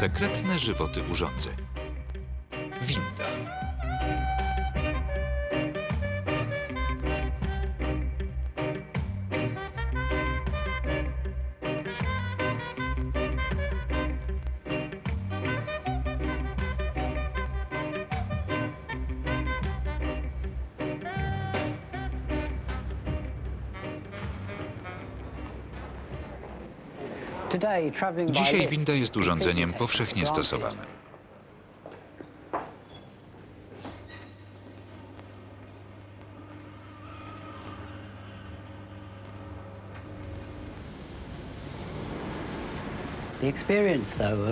Sekretne żywoty urządzeń. Dzisiaj winda jest urządzeniem powszechnie stosowanym.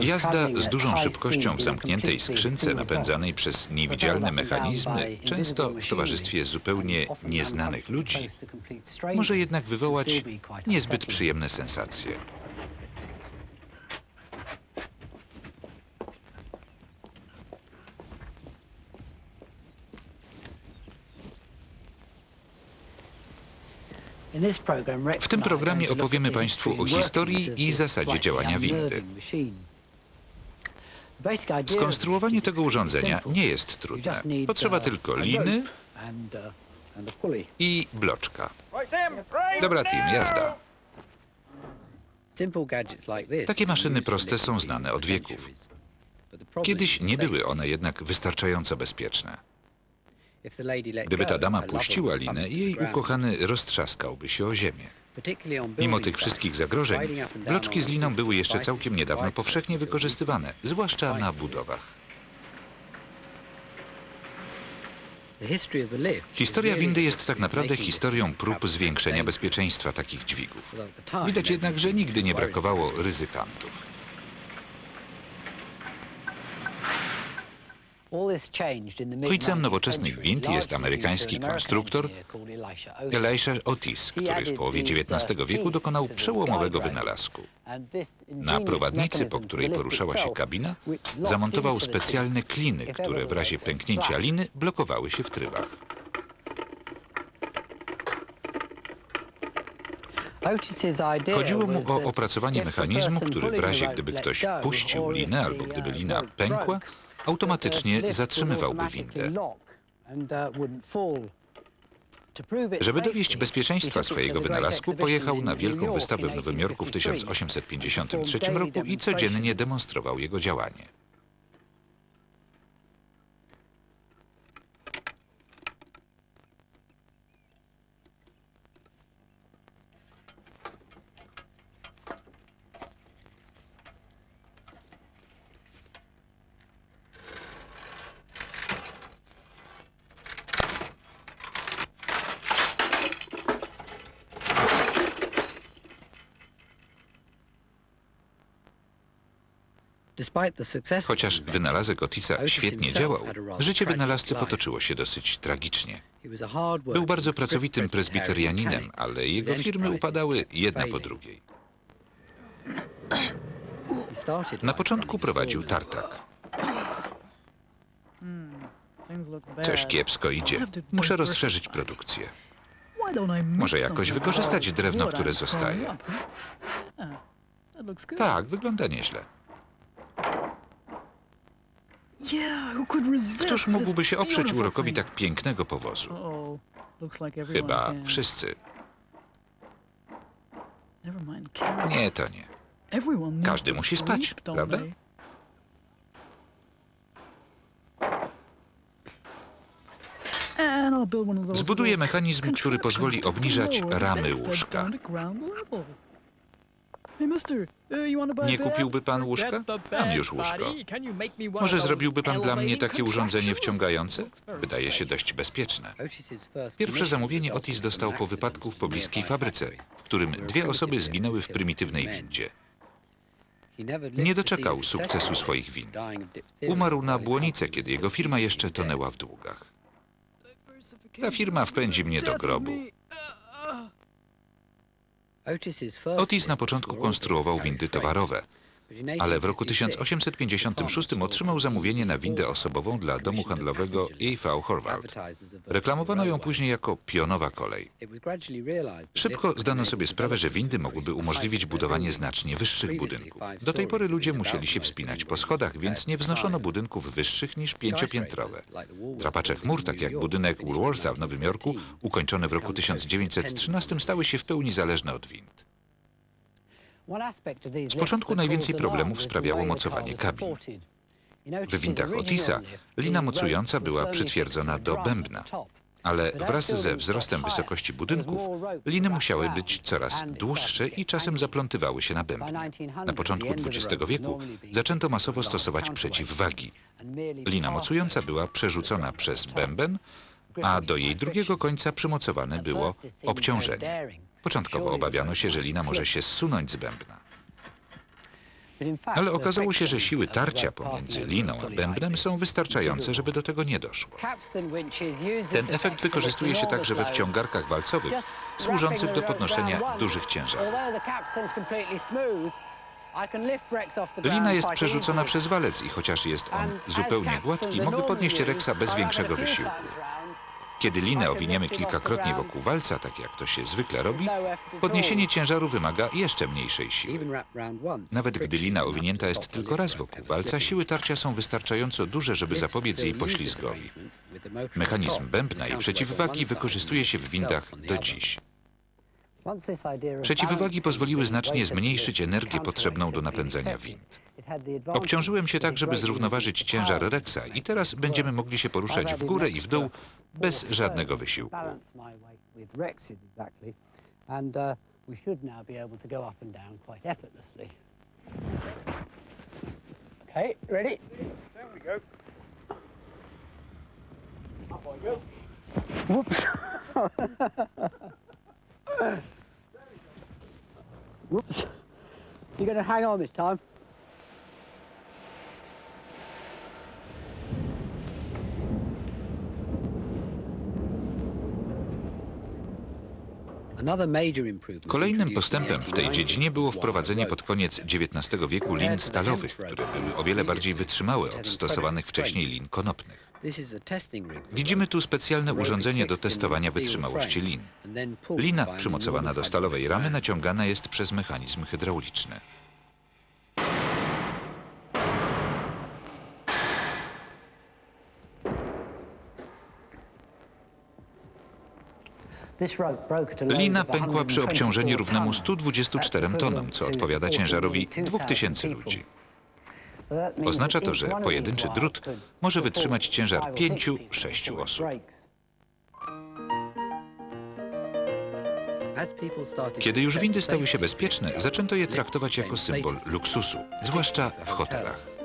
Jazda z dużą szybkością w zamkniętej skrzynce napędzanej przez niewidzialne mechanizmy, często w towarzystwie zupełnie nieznanych ludzi, może jednak wywołać niezbyt przyjemne sensacje. W tym programie opowiemy Państwu o historii i zasadzie działania windy. Skonstruowanie tego urządzenia nie jest trudne. Potrzeba tylko liny i bloczka. Dobra, team, jazda. Takie maszyny proste są znane od wieków. Kiedyś nie były one jednak wystarczająco bezpieczne. Gdyby ta dama puściła linę, jej ukochany roztrzaskałby się o ziemię. Mimo tych wszystkich zagrożeń, bloczki z liną były jeszcze całkiem niedawno powszechnie wykorzystywane, zwłaszcza na budowach. Historia windy jest tak naprawdę historią prób zwiększenia bezpieczeństwa takich dźwigów. Widać jednak, że nigdy nie brakowało ryzykantów. Ojcem nowoczesnych wind jest amerykański konstruktor Elisha Otis, który w połowie XIX wieku dokonał przełomowego wynalazku. Na prowadnicy, po której poruszała się kabina, zamontował specjalne kliny, które w razie pęknięcia liny blokowały się w trybach. Chodziło mu o opracowanie mechanizmu, który w razie gdyby ktoś puścił linę albo gdyby lina pękła, automatycznie zatrzymywałby windę. Żeby dowieść bezpieczeństwa swojego wynalazku, pojechał na wielką wystawę w Nowym Jorku w 1853 roku i codziennie demonstrował jego działanie. Chociaż wynalazek Otisa świetnie działał, życie wynalazcy potoczyło się dosyć tragicznie. Był bardzo pracowitym prezbiterianinem, ale jego firmy upadały jedna po drugiej. Na początku prowadził tartak. Coś kiepsko idzie. Muszę rozszerzyć produkcję. Może jakoś wykorzystać drewno, które zostaje. Tak, wygląda nieźle. Któż mógłby się oprzeć urokowi tak pięknego powozu? Chyba wszyscy. Nie, to nie. Każdy musi spać, prawda? Zbuduję mechanizm, który pozwoli obniżać ramy łóżka. Nie kupiłby pan łóżka? Mam już łóżko. Może zrobiłby pan dla mnie takie urządzenie wciągające? Wydaje się dość bezpieczne. Pierwsze zamówienie Otis dostał po wypadku w pobliskiej fabryce, w którym dwie osoby zginęły w prymitywnej windzie. Nie doczekał sukcesu swoich wind. Umarł na błonicę, kiedy jego firma jeszcze tonęła w długach. Ta firma wpędzi mnie do grobu. Otis na początku konstruował windy towarowe. Ale w roku 1856 otrzymał zamówienie na windę osobową dla domu handlowego E.V. Horvath. Reklamowano ją później jako pionowa kolej. Szybko zdano sobie sprawę, że windy mogłyby umożliwić budowanie znacznie wyższych budynków. Do tej pory ludzie musieli się wspinać po schodach, więc nie wznoszono budynków wyższych niż pięciopiętrowe. Drapacze chmur, tak jak budynek Woolwortha w Nowym Jorku, ukończony w roku 1913, stały się w pełni zależne od wind. Z początku najwięcej problemów sprawiało mocowanie kabin. W windach Otisa lina mocująca była przytwierdzona do bębna, ale wraz ze wzrostem wysokości budynków liny musiały być coraz dłuższe i czasem zaplątywały się na bębnie. Na początku XX wieku zaczęto masowo stosować przeciwwagi. Lina mocująca była przerzucona przez bęben, a do jej drugiego końca przymocowane było obciążenie. Początkowo obawiano się, że lina może się zsunąć z bębna. Ale okazało się, że siły tarcia pomiędzy liną a bębnem są wystarczające, żeby do tego nie doszło. Ten efekt wykorzystuje się także we wciągarkach walcowych, służących do podnoszenia dużych ciężarów. Lina jest przerzucona przez walec i chociaż jest on zupełnie gładki, mogę podnieść reksa bez większego wysiłku. Kiedy linę owiniemy kilkakrotnie wokół walca, tak jak to się zwykle robi, podniesienie ciężaru wymaga jeszcze mniejszej siły. Nawet gdy lina owinięta jest tylko raz wokół walca, siły tarcia są wystarczająco duże, żeby zapobiec jej poślizgowi. Mechanizm bębna i przeciwwagi wykorzystuje się w windach do dziś. Przeciwwagi pozwoliły znacznie zmniejszyć energię potrzebną do napędzania wind. Obciążyłem się tak, żeby zrównoważyć ciężar Rexa i teraz będziemy mogli się poruszać w górę i w dół bez żadnego wysiłku. Okay, ready? There we go. Up I go. Whoops. Whoops. You're going to hang on this time. Kolejnym postępem w tej dziedzinie było wprowadzenie pod koniec XIX wieku lin stalowych, które były o wiele bardziej wytrzymałe od stosowanych wcześniej lin konopnych. Widzimy tu specjalne urządzenie do testowania wytrzymałości lin. Lina przymocowana do stalowej ramy naciągana jest przez mechanizm hydrauliczny. Lina pękła przy obciążeniu równemu 124 tonom, co odpowiada ciężarowi 2000 ludzi. Oznacza to, że pojedynczy drut może wytrzymać ciężar 5-6 osób. Kiedy już windy stały się bezpieczne, zaczęto je traktować jako symbol luksusu, zwłaszcza w hotelach.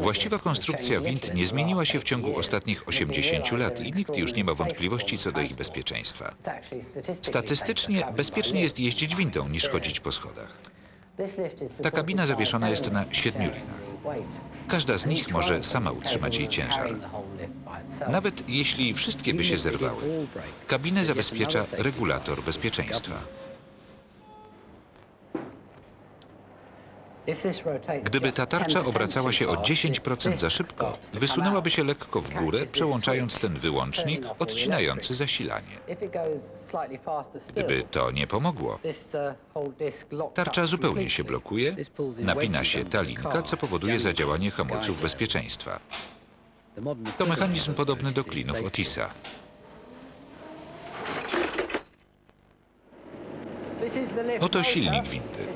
Właściwa konstrukcja wind nie zmieniła się w ciągu ostatnich 80 lat i nikt już nie ma wątpliwości co do ich bezpieczeństwa. Statystycznie bezpiecznie jest jeździć windą niż chodzić po schodach. Ta kabina zawieszona jest na siedmiu linach. Każda z nich może sama utrzymać jej ciężar. Nawet jeśli wszystkie by się zerwały, kabinę zabezpiecza regulator bezpieczeństwa. Gdyby ta tarcza obracała się o 10% za szybko, wysunęłaby się lekko w górę, przełączając ten wyłącznik odcinający zasilanie. Gdyby to nie pomogło, tarcza zupełnie się blokuje, napina się ta linka, co powoduje zadziałanie hamulców bezpieczeństwa. To mechanizm podobny do klinów Otisa. Oto silnik windy.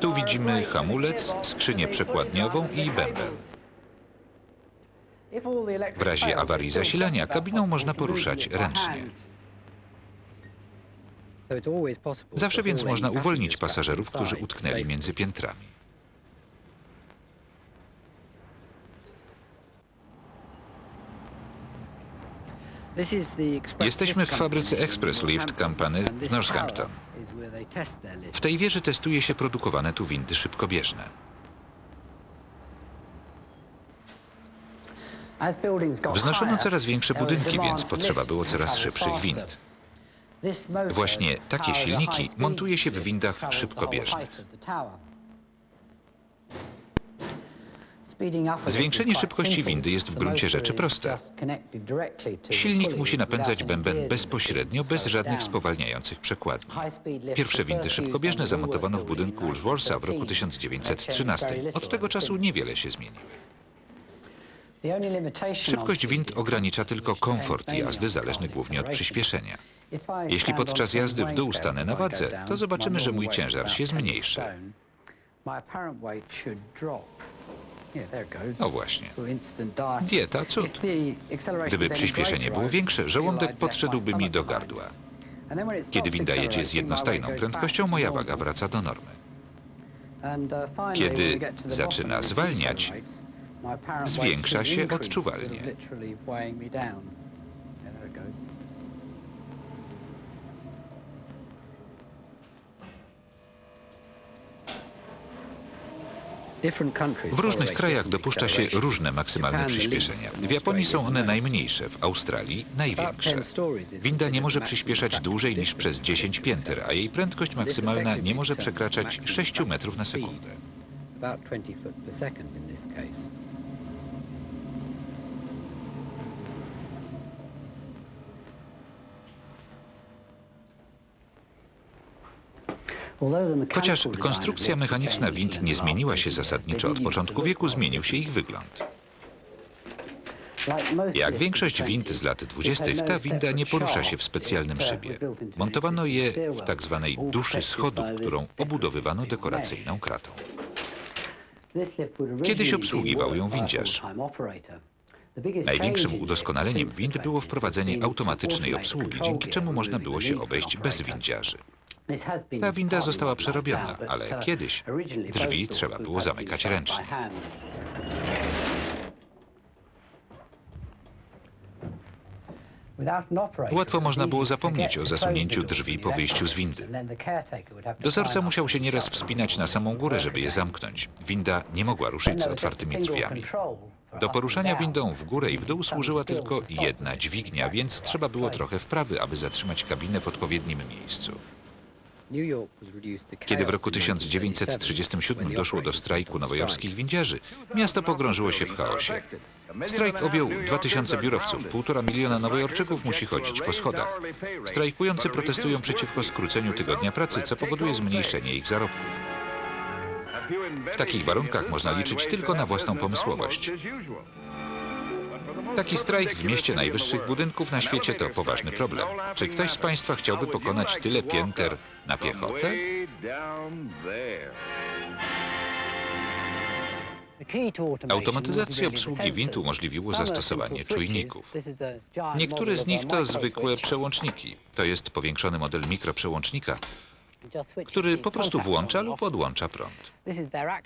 Tu widzimy hamulec, skrzynię przekładniową i bęben. W razie awarii zasilania kabiną można poruszać ręcznie. Zawsze więc można uwolnić pasażerów, którzy utknęli między piętrami. Jesteśmy w fabryce Express Lift Company w Northampton. W tej wieży testuje się produkowane tu windy szybkobieżne. Wznoszono coraz większe budynki, więc potrzeba było coraz szybszych wind. Właśnie takie silniki montuje się w windach szybkobieżnych. Zwiększenie szybkości windy jest w gruncie rzeczy proste. Silnik musi napędzać bęben bezpośrednio, bez żadnych spowalniających przekładni. Pierwsze windy szybkobieżne zamontowano w budynku Woolworthsa w roku 1913. Od tego czasu niewiele się zmieniło. Szybkość wind ogranicza tylko komfort jazdy, zależny głównie od przyspieszenia. Jeśli podczas jazdy w dół stanę na wadze, to zobaczymy, że mój ciężar się zmniejszy. No właśnie. Dieta cud. Gdyby przyspieszenie było większe, żołądek podszedłby mi do gardła. Kiedy winda jedzie z jednostajną prędkością, moja waga wraca do normy. Kiedy zaczyna zwalniać, zwiększa się odczuwalnie. W różnych krajach dopuszcza się różne maksymalne przyspieszenia. W Japonii są one najmniejsze, w Australii największe. Winda nie może przyspieszać dłużej niż przez 10 pięter, a jej prędkość maksymalna nie może przekraczać 6 metrów na sekundę. Chociaż konstrukcja mechaniczna wind nie zmieniła się zasadniczo od początku wieku, zmienił się ich wygląd. Jak większość wind z lat 20., ta winda nie porusza się w specjalnym szybie. Montowano je w tak zwanej duszy schodów, którą obudowywano dekoracyjną kratą. Kiedyś obsługiwał ją windziarz. Największym udoskonaleniem wind było wprowadzenie automatycznej obsługi, dzięki czemu można było się obejść bez windziarzy. Ta winda została przerobiona, ale kiedyś drzwi trzeba było zamykać ręcznie. Łatwo można było zapomnieć o zasunięciu drzwi po wyjściu z windy. Dozorca musiał się nieraz wspinać na samą górę, żeby je zamknąć. Winda nie mogła ruszyć z otwartymi drzwiami. Do poruszania windą w górę i w dół służyła tylko jedna dźwignia, więc trzeba było trochę wprawy, aby zatrzymać kabinę w odpowiednim miejscu. Kiedy w roku 1937 doszło do strajku nowojorskich windziarzy, miasto pogrążyło się w chaosie. Strajk objął 2000 biurowców, półtora miliona nowojorczyków musi chodzić po schodach. Strajkujący protestują przeciwko skróceniu tygodnia pracy, co powoduje zmniejszenie ich zarobków. W takich warunkach można liczyć tylko na własną pomysłowość. Taki strajk w mieście najwyższych budynków na świecie to poważny problem. Czy ktoś z Państwa chciałby pokonać tyle pięter na piechotę? Automatyzacja obsługi wind umożliwiło zastosowanie czujników. Niektóre z nich to zwykłe przełączniki. To jest powiększony model mikroprzełącznika, który po prostu włącza lub odłącza prąd.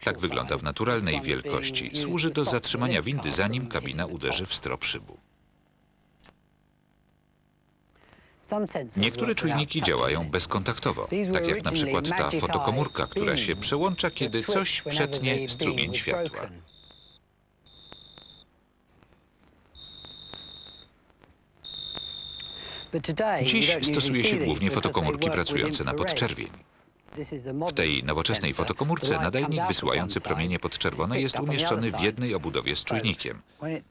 Tak wygląda w naturalnej wielkości. Służy do zatrzymania windy, zanim kabina uderzy w strop szybu. Niektóre czujniki działają bezkontaktowo, tak jak na przykład ta fotokomórka, która się przełącza, kiedy coś przetnie strumień światła. Dziś stosuje się głównie fotokomórki pracujące na podczerwień. W tej nowoczesnej fotokomórce nadajnik wysyłający promienie podczerwone jest umieszczony w jednej obudowie z czujnikiem.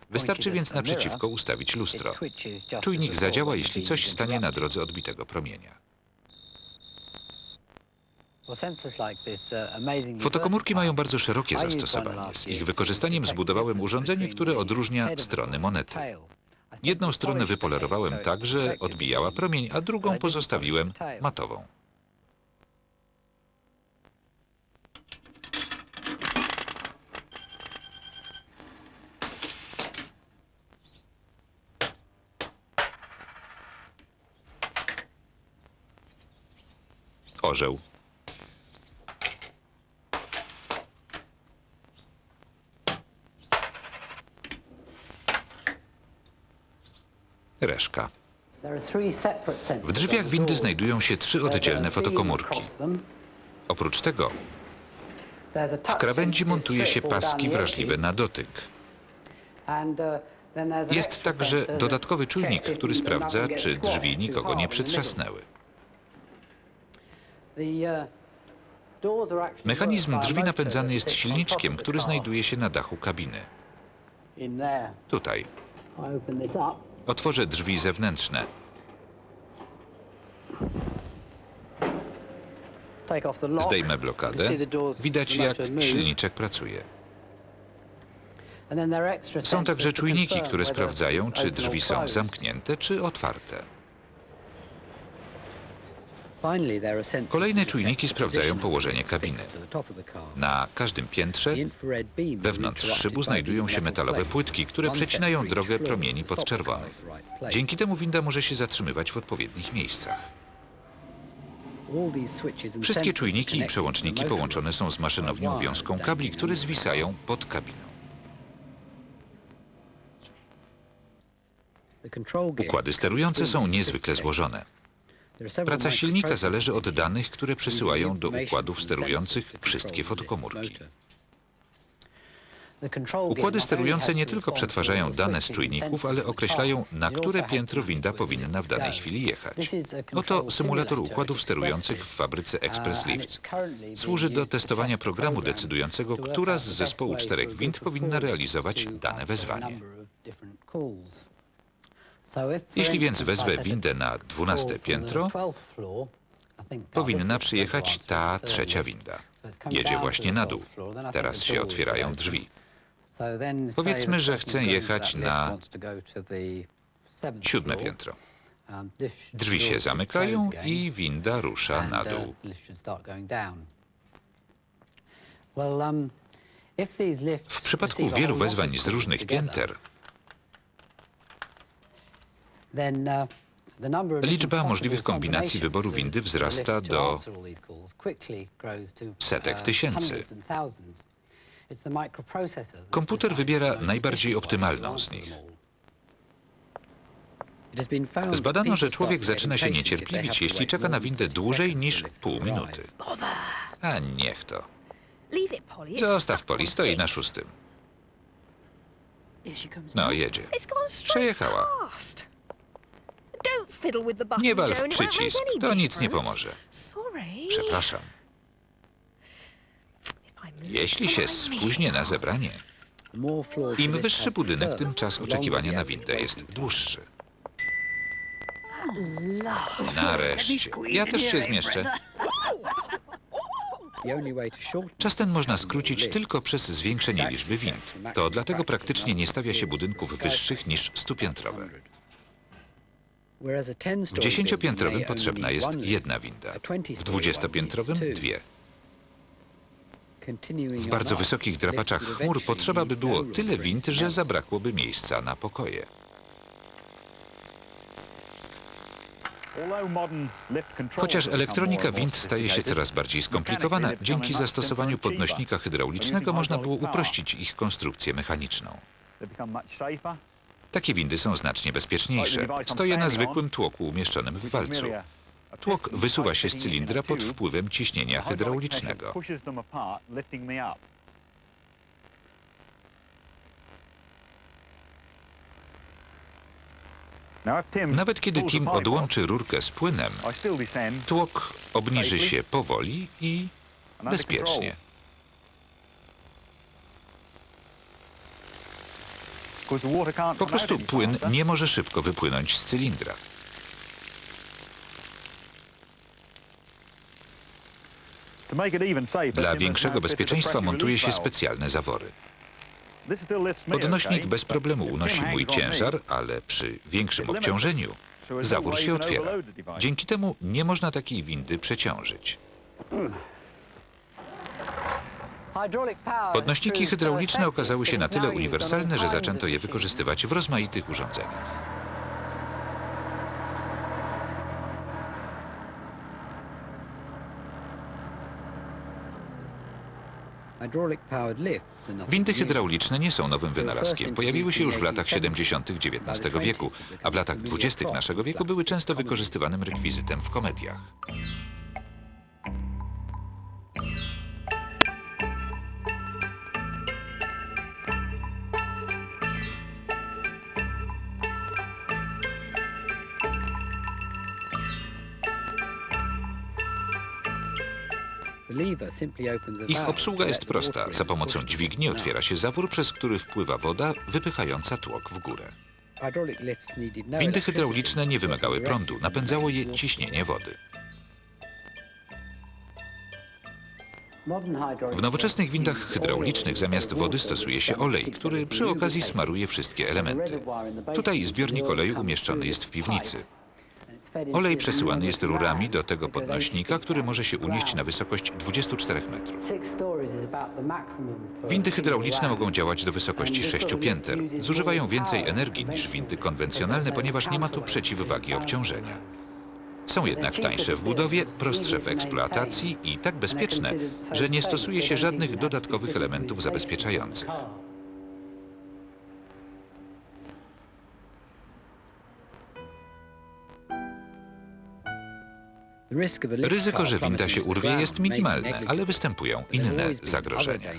Wystarczy więc naprzeciwko ustawić lustro. Czujnik zadziała, jeśli coś stanie na drodze odbitego promienia. Fotokomórki mają bardzo szerokie zastosowanie. Z ich wykorzystaniem zbudowałem urządzenie, które odróżnia strony monety. Jedną stronę wypolerowałem tak, że odbijała promień, a drugą pozostawiłem matową. Orzeł. Reszka. W drzwiach windy znajdują się trzy oddzielne fotokomórki. Oprócz tego w krawędzi montuje się paski wrażliwe na dotyk. Jest także dodatkowy czujnik, który sprawdza, czy drzwi nikogo nie przytrzasnęły. Mechanizm drzwi napędzany jest silniczkiem, który znajduje się na dachu kabiny. Tutaj. Otworzę drzwi zewnętrzne. Zdejmę blokadę. Widać, jak silniczek pracuje. Są także czujniki, które sprawdzają, czy drzwi są zamknięte, czy otwarte. Kolejne czujniki sprawdzają położenie kabiny. Na każdym piętrze wewnątrz szybu znajdują się metalowe płytki, które przecinają drogę promieni podczerwonych. Dzięki temu winda może się zatrzymywać w odpowiednich miejscach. Wszystkie czujniki i przełączniki połączone są z maszynownią wiązką kabli, które zwisają pod kabiną. Układy sterujące są niezwykle złożone. Praca silnika zależy od danych, które przesyłają do układów sterujących wszystkie fotokomórki. Układy sterujące nie tylko przetwarzają dane z czujników, ale określają, na które piętro winda powinna w danej chwili jechać. Oto symulator układów sterujących w fabryce Express Lifts. Służy do testowania programu decydującego, która z zespołu czterech wind powinna realizować dane wezwanie. Jeśli więc wezwę windę na 12 piętro, powinna przyjechać ta trzecia winda. Jedzie właśnie na dół. Teraz się otwierają drzwi. Powiedzmy, że chcę jechać na Siódme piętro. Drzwi się zamykają i winda rusza na dół. W przypadku wielu wezwań z różnych pięter Liczba możliwych kombinacji wyboru windy wzrasta do setek tysięcy. Komputer wybiera najbardziej optymalną z nich. Zbadano, że człowiek zaczyna się niecierpliwić, jeśli czeka na windę dłużej niż pół minuty. A niech to. Zostaw Poli, stoi na szóstym. No, jedzie. Przejechała. Nie wal w przycisk, to nic nie pomoże. Przepraszam. Jeśli się spóźnię na zebranie, im wyższy budynek, tym czas oczekiwania na windę jest dłuższy. Nareszcie. Ja też się zmieszczę. Czas ten można skrócić tylko przez zwiększenie liczby wind. To dlatego praktycznie nie stawia się budynków wyższych niż stupiętrowe. W dziesięciopiętrowym potrzebna jest jedna winda, w dwudziestopiętrowym dwie. W bardzo wysokich drapaczach chmur potrzeba by było tyle wind, że zabrakłoby miejsca na pokoje. Chociaż elektronika wind staje się coraz bardziej skomplikowana, dzięki zastosowaniu podnośnika hydraulicznego można było uprościć ich konstrukcję mechaniczną. Takie windy są znacznie bezpieczniejsze. Stoję na zwykłym tłoku umieszczonym w walcu. Tłok wysuwa się z cylindra pod wpływem ciśnienia hydraulicznego. Nawet kiedy Tim odłączy rurkę z płynem, tłok obniży się powoli i bezpiecznie. Po prostu płyn nie może szybko wypłynąć z cylindra. Dla większego bezpieczeństwa montuje się specjalne zawory. Podnośnik bez problemu unosi mój ciężar, ale przy większym obciążeniu zawór się otwiera. Dzięki temu nie można takiej windy przeciążyć. Podnośniki hydrauliczne okazały się na tyle uniwersalne, że zaczęto je wykorzystywać w rozmaitych urządzeniach. Windy hydrauliczne nie są nowym wynalazkiem. Pojawiły się już w latach 70. XIX wieku, a w latach 20. naszego wieku były często wykorzystywanym rekwizytem w komediach. Ich obsługa jest prosta. Za pomocą dźwigni otwiera się zawór, przez który wpływa woda, wypychająca tłok w górę. Windy hydrauliczne nie wymagały prądu, napędzało je ciśnienie wody. W nowoczesnych windach hydraulicznych zamiast wody stosuje się olej, który przy okazji smaruje wszystkie elementy. Tutaj zbiornik oleju umieszczony jest w piwnicy. Olej przesyłany jest rurami do tego podnośnika, który może się unieść na wysokość 24 metrów. Windy hydrauliczne mogą działać do wysokości 6 pięter. Zużywają więcej energii niż windy konwencjonalne, ponieważ nie ma tu przeciwwagi obciążenia. Są jednak tańsze w budowie, prostsze w eksploatacji i tak bezpieczne, że nie stosuje się żadnych dodatkowych elementów zabezpieczających. Ryzyko, że winda się urwie jest minimalne, ale występują inne zagrożenia.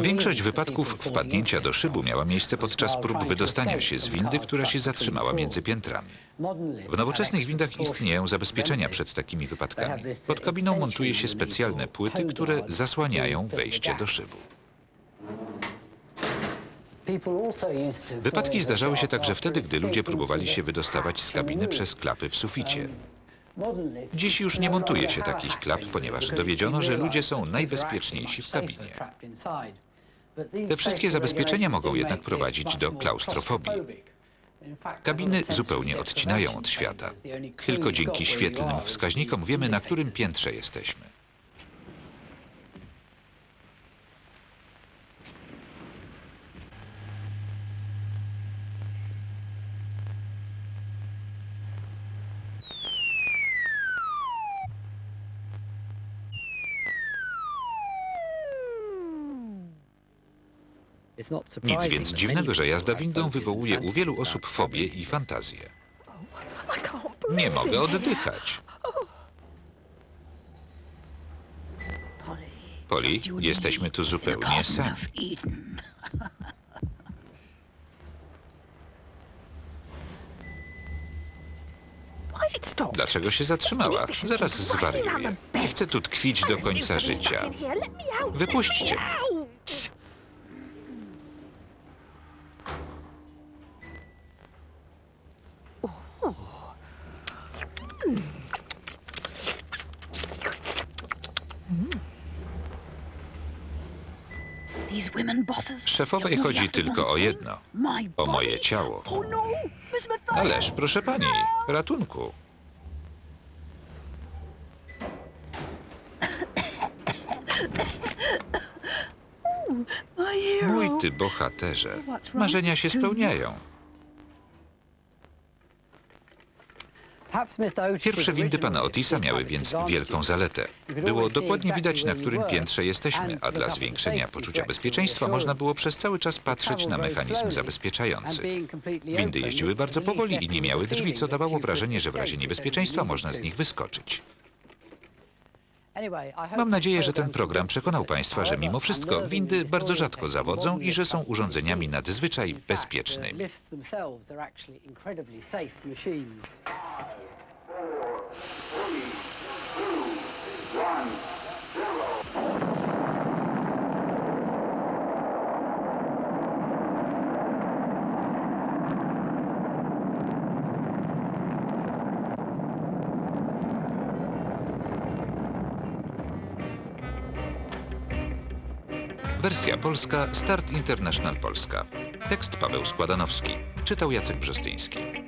Większość wypadków wpadnięcia do szybu miała miejsce podczas prób wydostania się z windy, która się zatrzymała między piętrami. W nowoczesnych windach istnieją zabezpieczenia przed takimi wypadkami. Pod kabiną montuje się specjalne płyty, które zasłaniają wejście do szybu. Wypadki zdarzały się także wtedy, gdy ludzie próbowali się wydostawać z kabiny przez klapy w suficie. Dziś już nie montuje się takich klap, ponieważ dowiedziono, że ludzie są najbezpieczniejsi w kabinie. Te wszystkie zabezpieczenia mogą jednak prowadzić do klaustrofobii. Kabiny zupełnie odcinają od świata. Tylko dzięki świetlnym wskaźnikom wiemy, na którym piętrze jesteśmy. Nic więc dziwnego, że jazda windą wywołuje u wielu osób fobię i fantazję. Nie mogę oddychać. Poli, jesteśmy tu zupełnie sami. Dlaczego się zatrzymała? Zaraz zwariuję. Nie chcę tu tkwić do końca życia. Wypuśćcie mnie. Szefowej chodzi tylko o jedno. O moje ciało. Ależ, proszę pani, ratunku. Mój ty bohaterze. Marzenia się spełniają. Pierwsze windy pana Otisa miały więc wielką zaletę. Było dokładnie widać, na którym piętrze jesteśmy, a dla zwiększenia poczucia bezpieczeństwa można było przez cały czas patrzeć na mechanizm zabezpieczający. Windy jeździły bardzo powoli i nie miały drzwi, co dawało wrażenie, że w razie niebezpieczeństwa można z nich wyskoczyć. Mam nadzieję, że ten program przekonał Państwa, że mimo wszystko windy bardzo rzadko zawodzą i że są urządzeniami nadzwyczaj bezpiecznymi. Wersja polska Start International Polska. Tekst Paweł Składanowski. Czytał Jacek Brzostyński.